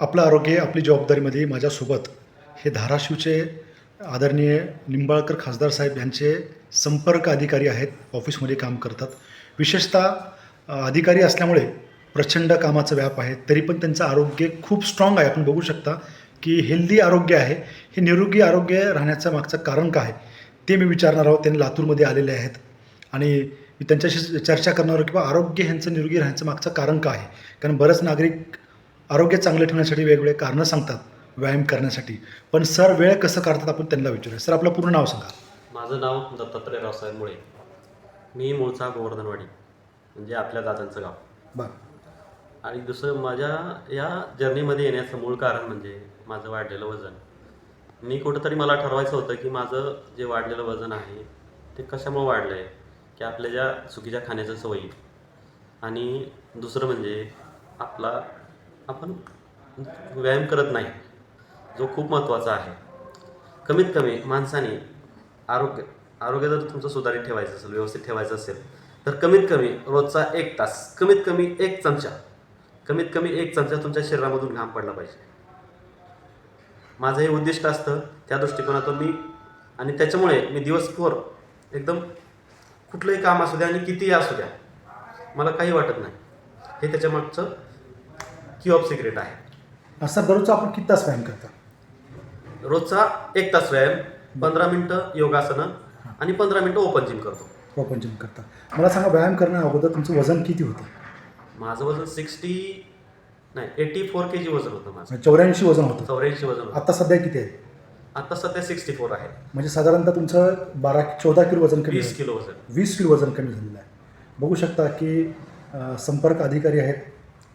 आपलं आरोग्य आपली जबाबदारीमध्ये माझ्यासोबत हे धाराशिवचे आदरणीय निंबाळकर खासदार साहेब यांचे संपर्क अधिकारी आहेत ऑफिसमध्ये काम करतात. विशेषतः अधिकारी असल्यामुळे प्रचंड कामाचं व्याप आहे तरी पण त्यांचं आरोग्य खूप स्ट्रॉंग आहे. आपण बघू शकता की हेल्दी आरोग्य आहे. हे निरोगी आरोग्य राहण्याचं मागचं कारण काय ते मी विचारणार आहोत. त्यांनी लातूरमध्ये आलेले आहेत आणि मी त्यांच्याशी चर्चा करणार आहोत किंवा आरोग्य ह्यांचं निरोगी राहण्याचं मागचं कारण काय आहे. कारण बरंच नागरिक आरोग्य चांगलं ठेवण्यासाठी वेगवेगळे कारणं सांगतात व्यायाम करण्यासाठी. पण सर वेळ कसं काढतात आपण त्यांना विचारूया. सर आपलं पूर्ण नाव सांगा. माझं नाव दत्तात्रय रावसाहेब मुळे. मी मूळचा गोवर्धनवाडी म्हणजे आपल्या दादांचं गाव. बरं. आणि दुसरं माझ्या या जर्नीमध्ये येण्याचं मूळ कारण म्हणजे माझं वाढलेलं वजन. मी कुठंतरी मला ठरवायचं होतं की माझं जे वाढलेलं वजन आहे ते कशामुळे वाढलं आहे की आपल्या ज्या चुकीच्या खाण्याच्या सवयी. आणि दुसरं म्हणजे आपला आपण व्यायाम करत नाही जो खूप महत्त्वाचा आहे. कमीत कमी माणसाने आरोग्य आरोग्य जर तुमचं सुधारित ठेवायचं असेल व्यवस्थित ठेवायचं असेल तर कमीत कमी रोजचा एक तास कमीत कमी एक चमचा कमीत कमी एक चमचा तुमच्या शरीरामधून घाम पडला पाहिजे. माझं हे उद्दिष्ट असतं त्या दृष्टिकोनातून मी आणि त्याच्यामुळे मी दिवसभर एकदम कुठलंही काम असू द्या आणि कितीही असू द्या मला काही वाटत नाही. हे त्याच्यामागचं की ऑफ सिक्रेट आहे. सर दररोजचा आपण किती तास व्यायाम करता? रोजचा एक तास व्यायाम पंधरा मिनटं योगासनं आणि पंधरा मिनटं ओपन जिम करतो. ओपन जिम करता. मला सांगा व्यायाम करण्या अगोदर तुमचं वजन किती होतं? माझं वजन सिक्स्टी नाही एटी फोर के जी वजन होतं माझं. चौऱ्याऐंशी वजन होतं. चौऱ्याऐंशी वजन होतं. आता सध्या किती आहे? आता सध्या सिक्स्टी फोर आहे. म्हणजे साधारणतः तुमचं बारा चौदा किलो वजन कमी वीस. किलो वजन. वीस किलो वजन कमी झालेलं आहे. बघू शकता की संपर्क अधिकारी आहेत.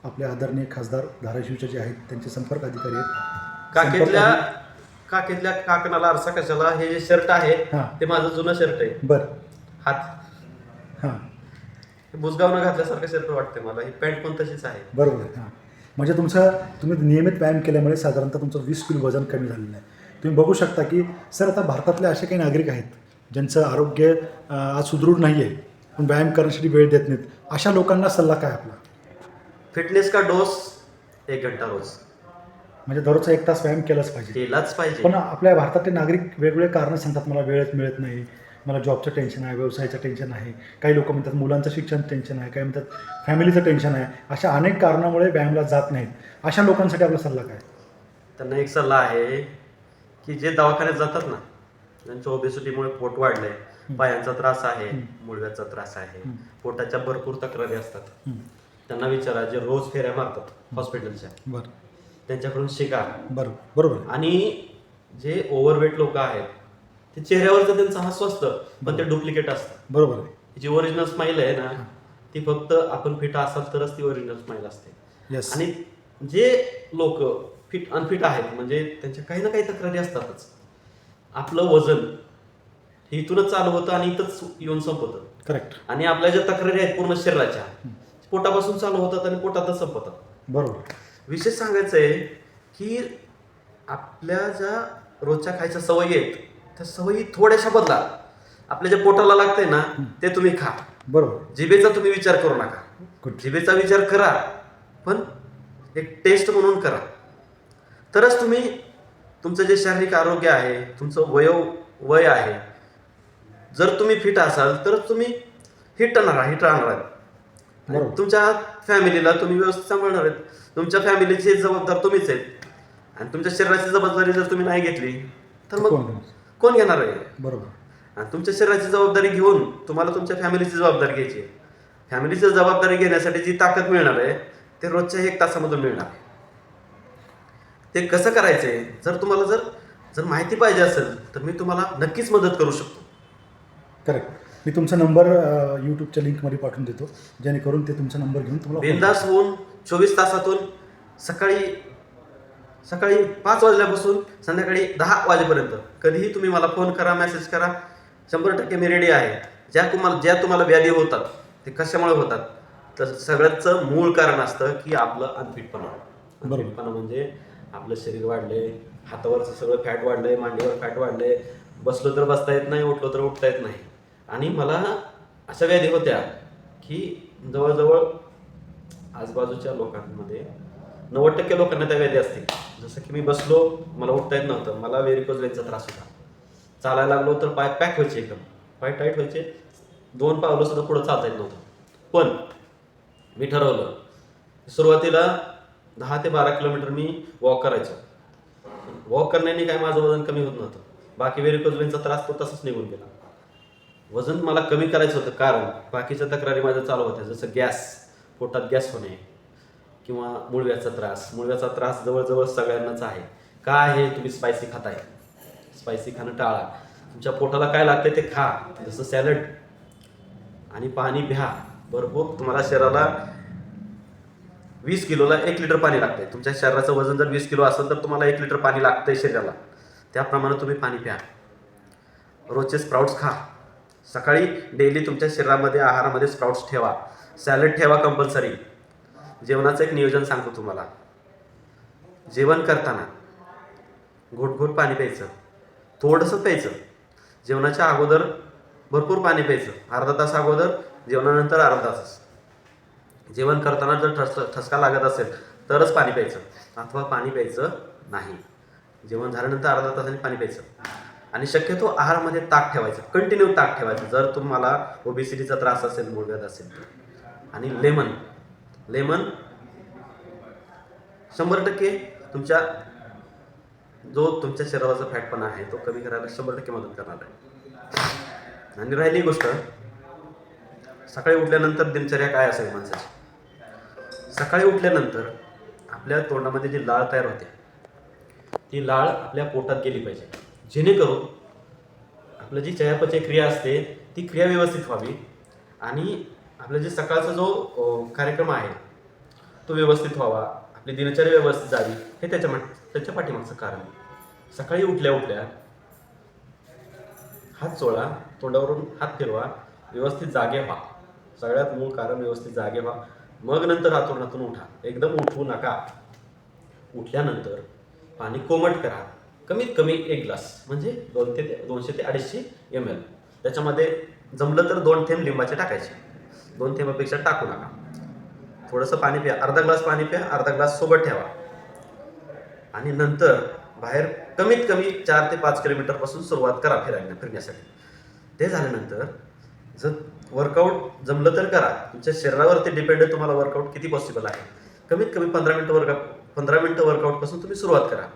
आपले आदरणीय खासदार धाराशिवचे जे आहेत त्यांचे संपर्क अधिकारी आहेत. काकेतल्या संपर्क काकेतल्या काकणाला आरसा कशाला? हे जे शर्ट आहे हां. ते माझं जुनं शर्ट आहे. अधिकारी- बरं. हात. हां. हे बुजगावनं घातल्यासारखं शर्ट वाटते मला. ही पॅन्ट पण तशीच आहे. बरोबर आहे हां. म्हणजे तुमचं तुम्ही नियमित व्यायाम केल्यामुळे साधारणतः तुमचं वीस किलो वजन कमी झालेलं आहे. तुम्ही बघू शकता की सर आता भारतातले असे काही नागरिक आहेत ज्यांचं आरोग्य अ, आज सुदृढ नाही आहे पण व्यायाम करण्यासाठी वेळ देत नाहीत. अशा लोकांना सल्ला काय आपला? फिटनेस का डोस एक घंटा रोज. म्हणजे दररोजचा एक तास व्यायाम केलाच पाहिजे. केलाच पाहिजे. पण आपल्या भारतातले नागरिक वेगवेगळे कारणं सांगतात मला वेळच मिळत नाही मला जॉबचं टेन्शन आहे व्यवसायाचं टेन्शन आहे काही लोक म्हणतात मुलांचं शिक्षण टेन्शन आहे काही म्हणतात फॅमिलीचं टेन्शन आहे अशा अनेक कारणामुळे व्यायामला जात नाहीत. अशा लोकांसाठी आपला सल्ला काय? त्यांना एक सल्ला आहे की जे दवाखान्यात जातात ना त्यांच्या ओबेसिटीमुळे पोट वाढलंय पायांचा त्रास आहे मुळव्याचा त्रास आहे. पोटाच्या भरपूर तक्रारी असतात. त्यांना विचारा जे रोज फेऱ्या मारतात हॉस्पिटलच्या. बरं. त्यांच्याकडून शिका. बरं बरोबर. आहे. आणि जे ओव्हरवेट लोक आहेत ते चेहऱ्यावरचं त्यांचं हास्य असतं पण ते डुप्लिकेट असतं. बरोबर आहे. जी ओरिजिनल स्माईल आहे ना ती फक्त आपण फिट असाल तरच ती ओरिजिनल स्माईल असते. आणि जे लोक फिट अनफिट आहेत म्हणजे त्यांच्या काही ना काही तक्रारी असतातच. आपलं वजन हे इथूनच चालू होतं आणि इथंच येऊन संपतं. करेक्ट आणि आपल्या ज्या तक्रारी आहेत पूर्ण शरीराच्या पोटापासून चालू होतात आणि पोटातच संपतात. बरोबर. विशेष सांगायचं आहे की आपल्या ज्या रोजच्या खायच्या सवयी आहेत त्या सवयी थोड्याशा बदला. आपल्या ज्या पोटाला लागतंय ना ते तुम्ही खा. बरोबर. जिभेचा तुम्ही विचार करू नका. जिभेचा विचार करा पण एक टेस्ट म्हणून करा. तरच तुम्ही तुमचं जे शारीरिक आरोग्य आहे तुमचं वय वय आहे जर तुम्ही फिट असाल तर तुम्ही हिट राहणार हिट राहणार. बरोबर. तुमच्या फॅमिलीला तुम्ही व्यवस्थित सांभाळणार आहेत. तुमच्या फॅमिलीची जबाबदार तुम्हीच आहेत. आणि तुमच्या शरीराची जबाबदारी जर तुम्ही नाही घेतली तर मग कोण? कोण घेणार आहे? बरोबर. आणि तुमच्या शरीराची जबाबदारी घेऊन तुम्हाला तुमच्या फॅमिलीची जबाबदारी घ्यायची आहे. फॅमिलीची जबाबदारी घेण्यासाठी जी ताकद मिळणार आहे ते रोजच्या एक तासामधून मिळणार आहे. ते कसं करायचं आहे जर तुम्हाला जर जर माहिती पाहिजे असेल तर मी तुम्हाला नक्कीच मदत करू शकतो. करेक्ट मी तुमचा नंबर यूट्यूबच्या लिंकमध्ये पाठवून देतो. जेणेकरून ते तुमचा नंबर घेऊन तुम्हाला बिंदास होऊन चोवीस तासातून सकाळी सकाळी पाच वाजल्यापासून संध्याकाळी दहा वाजेपर्यंत कधीही तुम्ही मला फोन करा मेसेज करा. शंभर टक्के मी रेडी आहे. ज्या तुम्हाला ज्या तुम्हाला व्याधी होतात ते कशामुळे होतात? तर सगळ्याचं मूळ कारण असतं की आपलं अनफिटपणा. अनफिटपणा म्हणजे आपलं शरीर वाढले हातावरचं सगळं फॅट वाढलंय मांडीवर फॅट वाढलंय. बसलो तर बसता येत नाही उठलो तर उठता येत नाही. आणि मला अशा व्याधी होत्या की जवळजवळ आजूबाजूच्या लोकांमध्ये नव्वद टक्के लोकांना त्या व्याधी असतील. जसं की मी बसलो मला उठता येत नव्हतं. मला व्हेरिकोज वेनचा त्रास होता. चालायला लागलो तर पाय पॅक व्हायचे एकदम. पाय टाईट व्हायचे. दोन पावलं सुद्धा पुढं चालता येत नव्हतं. पण मी ठरवलं सुरुवातीला दहा ते बारा किलोमीटर मी वॉक करायचो. वॉक करण्याने काय माझं वजन कमी होत नव्हतं. बाकी वेरिकोज वेनचा त्रास तो तसाच निघून गेला. वजन मला कमी करायचं होतं कारण बाकीच्या तक्रारी माझ्या चालू होत्या जसं गॅस पोटात गॅस होणे किंवा मुळव्याचा त्रास. मुळव्याचा त्रास जवळजवळ सगळ्यांनाच आहे. का आहे? तुम्ही स्पायसी खाताय. स्पायसी खाणं टाळा. तुमच्या पोटाला काय लागतंय ते खा. जसं सॅलड आणि पाणी प्या. भरपूर तुम्हाला शरीराला वीस किलोला एक लिटर पाणी लागतंय. तुमच्या शरीराचं वजन जर वीस किलो असेल तर तुम्हाला एक लिटर पाणी लागतंय शरीराला. त्याप्रमाणे तुम्ही पाणी प्या. रोजचे स्प्राउट्स खा. सकाळी डेली तुमच्या शरीरामध्ये आहारामध्ये स्प्राउट्स ठेवा. सॅलड ठेवा कंपल्सरी जेवणाचं एक नियोजन सांगतो तुम्हाला. जेवण करताना घोट घोट पाणी प्यायचं. थोडंसं प्यायचं. जेवणाच्या अगोदर भरपूर पाणी प्यायचं. अर्धा तास अगोदर जेवणानंतर अर्धा तास. जेवण करताना जर ठस ठसका लागत असेल तरच पाणी प्यायचं. अथवा पाणी प्यायचं नाही. जेवण झाल्यानंतर अर्धा तासाने पाणी प्यायचं. आणि शक्यतो आहारामध्ये ताक ठेवायचं कंटिन्यू ताक ठेवायचं. जर तुम्हाला ओबेसिटीचा त्रास असेल मुळव्यात असेल आणि लेमन लेमन शंभर टक्के तुमच्या जो तुमच्या शरीराचा फॅटपणा आहे तो कमी करायला शंभर टक्के मदत करणार आहे. आणि राहिली गोष्ट. सकाळी उठल्यानंतर दिनचर्या काय असेल माणसाची? सकाळी उठल्यानंतर आपल्या तोंडामध्ये जी लाळ तयार होते ती लाळ आपल्या पोटात गेली पाहिजे. जेणेकरून आपलं जी चयापचय क्रिया असते ती क्रिया व्यवस्थित व्हावी आणि आपलं जे सकाळचा जो कार्यक्रम आहे तो व्यवस्थित व्हावा आपली दिनचर्या व्यवस्थित जावी हे त्याच्या मा- त्याच्या पाठीमागचं कारण सकाळी उठल्या उठल्या हात चोळा तोंडावरून हात फिरवा व्यवस्थित जागे व्हा. सगळ्यात मूळ कारण व्यवस्थित जागे व्हा. मग नंतर हातून उठा. एकदम उठवू नका. उठल्यानंतर पाणी कोमट करा. कमीत कमी एक ग्लास म्हणजे दोन ते दोनशे ते अडीचशे एम एल त्याच्यामध्ये जमलं तर दोन थेंब लिंबाचे टाकायचे. दोन थेंबापेक्षा टाकू नका. थोडंसं पाणी प्या अर्धा ग्लास पाणी प्या अर्धा ग्लास सोबत ठेवा. आणि नंतर बाहेर कमीत कमी चार ते पाच किलोमीटरपासून सुरुवात करा फिरायला फिरण्यासाठी. ते झाल्यानंतर जर वर्कआउट जमलं तर करा. तुमच्या शरीरावरती डिपेंड आहे तुम्हाला वर्कआउट किती पॉसिबल आहे. कमीत कमी पंधरा मिनटं वर्कआउट पंधरा मिनटं वर्कआउटपासून तुम्ही सुरुवात करा.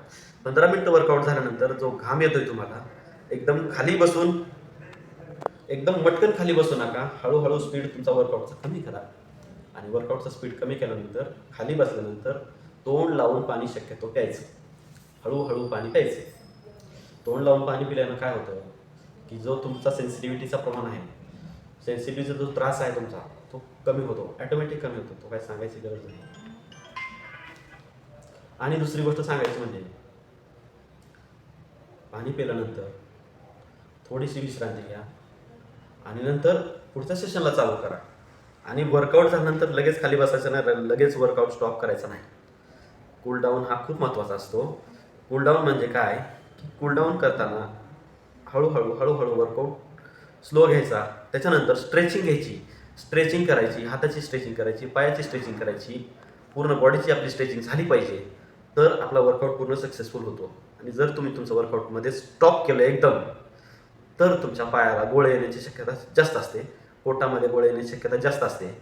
पंधरा मिनटं वर्कआउट झाल्यानंतर जो घाम येतोय तुम्हाला एकदम खाली बसून एकदम मटकन खाली बसू नका. हळूहळू स्पीड तुमचा वर्कआउटचा कमी करा. आणि वर्कआउटचा स्पीड कमी केल्यानंतर खाली बसल्यानंतर तोंड लावून पाणी शक्यतो प्यायचं. हळूहळू पाणी प्यायचं. तोंड लावून पाणी पिल्यानं काय होतं की जो तुमचा सेन्सिटिव्हिटीचा प्रमाण आहे सेन्सिटिव्हिटीचा जो त्रास आहे तुमचा तो कमी होतो. ॲटोमॅटिक कमी होतो. तो काय सांगायची गरज नाही. आणि दुसरी गोष्ट सांगायची म्हणजे पाणी पिल्यानंतर थोडीशी विश्रांती घ्या. आणि नंतर पुढच्या सेशनला चालू करा. आणि वर्कआउट झाल्यानंतर लगेच खाली बसायचं नाही लगेच वर्कआउट स्टॉप करायचा नाही. कूलडाऊन हा खूप महत्त्वाचा असतो. कूलडाऊन म्हणजे काय? की कूलडाऊन करताना हळूहळू हळूहळू वर्कआउट स्लो घ्यायचा. त्याच्यानंतर स्ट्रेचिंग घ्यायची. स्ट्रेचिंग करायची हाताची स्ट्रेचिंग करायची पायाची स्ट्रेचिंग करायची. पूर्ण बॉडीची आपली स्ट्रेचिंग झाली पाहिजे. तर आपला वर्कआउट पूर्ण सक्सेसफुल होतो. आणि जर तुम्ही तुमचं वर्कआउटमध्ये स्टॉप केलं एकदम तर तुमच्या पायाला गोळे येण्याची शक्यता जास्त असते. पोटामध्ये गोळे येण्याची शक्यता जास्त असते.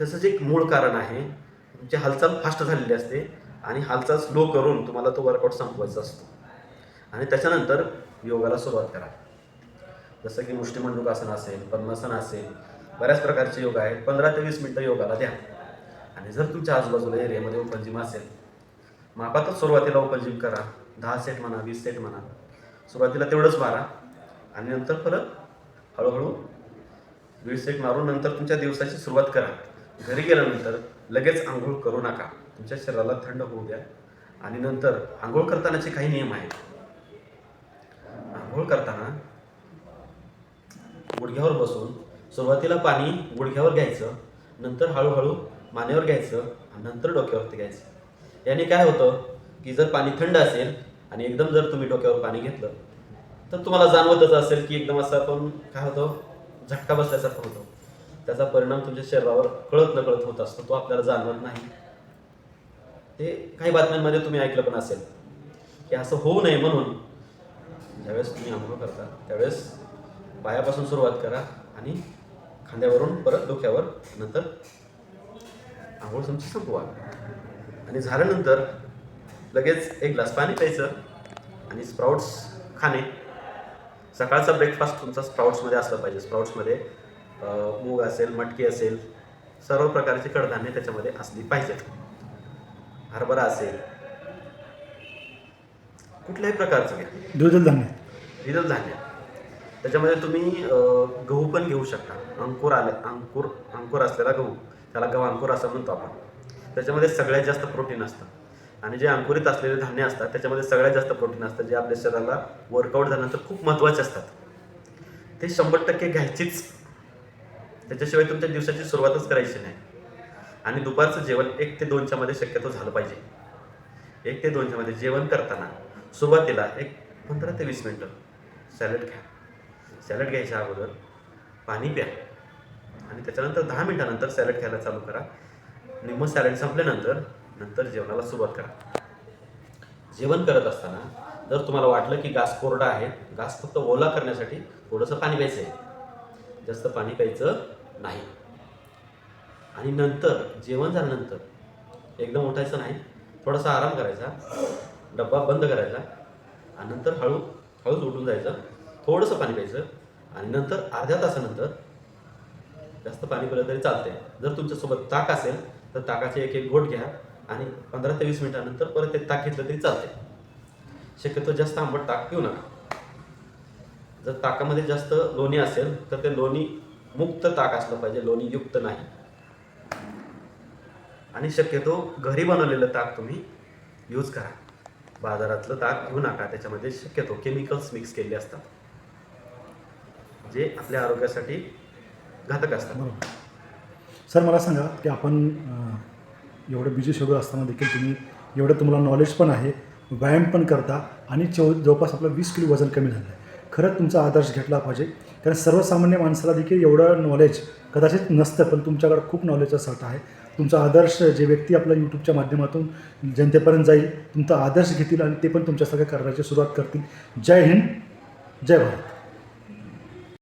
तसंच एक मूळ कारण आहे तुमची हालचाल फास्ट झालेली असते आणि हालचाल स्लो करून तुम्हाला तो वर्कआउट संपवायचा असतो. आणि त्याच्यानंतर योगाला सुरुवात करा. जसं की मुष्टिमंडूकासन असेल पद्मासन असेल बऱ्याच प्रकारचे योग आहेत. पंधरा ते वीस मिनटं योगाला द्या. आणि जर तुमच्या आजूबाजूला एरियामध्ये ओपन जिम असेल मापातच सुरुवातीला ओपन जिम करा. दहा सेट म्हणा वीस सेट म्हणा. सुरुवातीला तेवढंच मारा. आणि नंतर परत हळूहळू वीस सेट मारून नंतर तुमच्या दिवसाची सुरुवात करा. घरी गेल्यानंतर लगेच आंघोळ करू नका. तुमच्या शरीराला थंड होऊ द्या. आणि नंतर आंघोळ करतानाचे काही नियम आहेत. आंघोळ करताना गुडघ्यावर बसून सुरुवातीला पाणी गुडघ्यावर घ्यायचं नंतर हळूहळू मानेवर घ्यायचं आणि नंतर डोक्यावरती घ्यायचं. याने काय होतं की जर पाणी थंड असेल आणि एकदम जर तुम्ही डोक्यावर पाणी घेतलं तर तुम्हाला जाणवतच असेल की एकदम असं आपण काय होतं? झटका बसल्यासारखा होतो. त्याचा परिणाम तुमच्या शरीरावर कळत नकळत होत असतो तो आपल्याला जाणवत नाही. ते काही बातम्यांमध्ये तुम्ही ऐकलं पण असेल की असं होऊ नये म्हणून ज्यावेळेस तुम्ही आंघोळ करता त्यावेळेस पायापासून सुरुवात करा आणि खांद्यावरून परत डोक्यावर नंतर आंघोळ तुमची संपवा. आणि झाल्यानंतर लगेच एक ग्लास पाणी प्यायचं आणि स्प्राउट्स खाणे. सकाळचा ब्रेकफास्ट तुमचा स्प्राउट्समध्ये असला पाहिजे. स्प्राउट्समध्ये मूग असेल मटकी असेल सर्व प्रकारची कडधान्य त्याच्यामध्ये असली पाहिजेत. हरभरा असेल. कुठल्याही प्रकारचं घ्या. द्विदल धान्य. द्विदल धान्य. त्याच्यामध्ये तुम्ही गहू पण घेऊ शकता. अंकुर आले अंकुर अंकुर असलेला गहू. त्याला गव्हा अंकुर असं म्हणतो आपण. त्याच्यामध्ये सगळ्यात जास्त प्रोटीन असतं. आणि जे अंकुरित असलेले धान्य असतात त्याच्यामध्ये सगळ्यात जास्त प्रोटीन असतं जे आपल्या शरीराला वर्कआउट झाल्यानंतर खूप महत्त्वाचे असतात. ते शंभर टक्के घ्यायचीच. त्याच्याशिवाय तुमच्या दिवसाची सुरुवातच करायची नाही. आणि दुपारचं जेवण एक ते दोनच्या मध्ये शक्यतो झालं पाहिजे. एक ते दोनच्या मध्ये जेवण करताना सुरुवातीला एक पंधरा ते वीस मिनटं सॅलड घ्या. सॅलड घ्यायच्या अगोदर पाणी प्या. आणि त्याच्यानंतर दहा मिनटानंतर सॅलड खायला चालू करा. निम्म सॅलड संपल्यानंतर नंतर जेवणाला सुरुवात करा. जेवण करत असताना जर तुम्हाला वाटलं की घास कोरडा आहे घास फक्त ओला करण्यासाठी थोडंसं पाणी प्यायचं आहे जास्त पाणी प्यायचं नाही. आणि नंतर जेवण झाल्यानंतर एकदम उठायचं नाही थोडासा आराम करायचा डब्बा बंद करायचा आणि नंतर हळू हळूच उठून जायचं. थोडंसं पाणी प्यायचं आणि नंतर अर्ध्या तासानंतर जास्त पाणी पिलं तरी चालते जर तुमच्यासोबत ताक असेल तर ताकाचे एक एक घोट घ्या आणि पंधरा ते वीस मिनिटानंतर परत ते ताक घेतलं तरी चालते शक्यतो जास्त आंबट ताक पिऊ नका. जर ताकामध्ये जास्त लोणी असेल तर ते लोणी मुक्त ताक असलं पाहिजे लोणी युक्त नाही. आणि शक्यतो घरी बनवलेलं ताक तुम्ही यूज करा. बाजारातलं ताक घेऊ नका त्याच्यामध्ये शक्यतो केमिकल्स मिक्स केले असतात. जे आपल्या आरोग्यासाठी घातक असतात. बरोबर. सर मला सांगा की आपण एवढं बिझी शेड्यूल असताना देखील तुम्ही एवढं तुम्हाला नॉलेज पण आहे व्यायाम पण करता आणि चौ जवळपास आपलं वीस किलो वजन कमी झालं आहे खरंच तुमचा आदर्श घेतला पाहिजे. कारण सर्वसामान्य माणसाला देखील एवढं नॉलेज कदाचित नसतं पण तुमच्याकडे खूप नॉलेजचा साठा आहे. तुमचा आदर्श जे व्यक्ती आपल्या यूट्यूबच्या माध्यमातून जनतेपर्यंत जाईल तुमचा आदर्श घेतील आणि ते पण तुमच्यासारखं करण्याची सुरुवात करतील. जय हिंद जय भारत.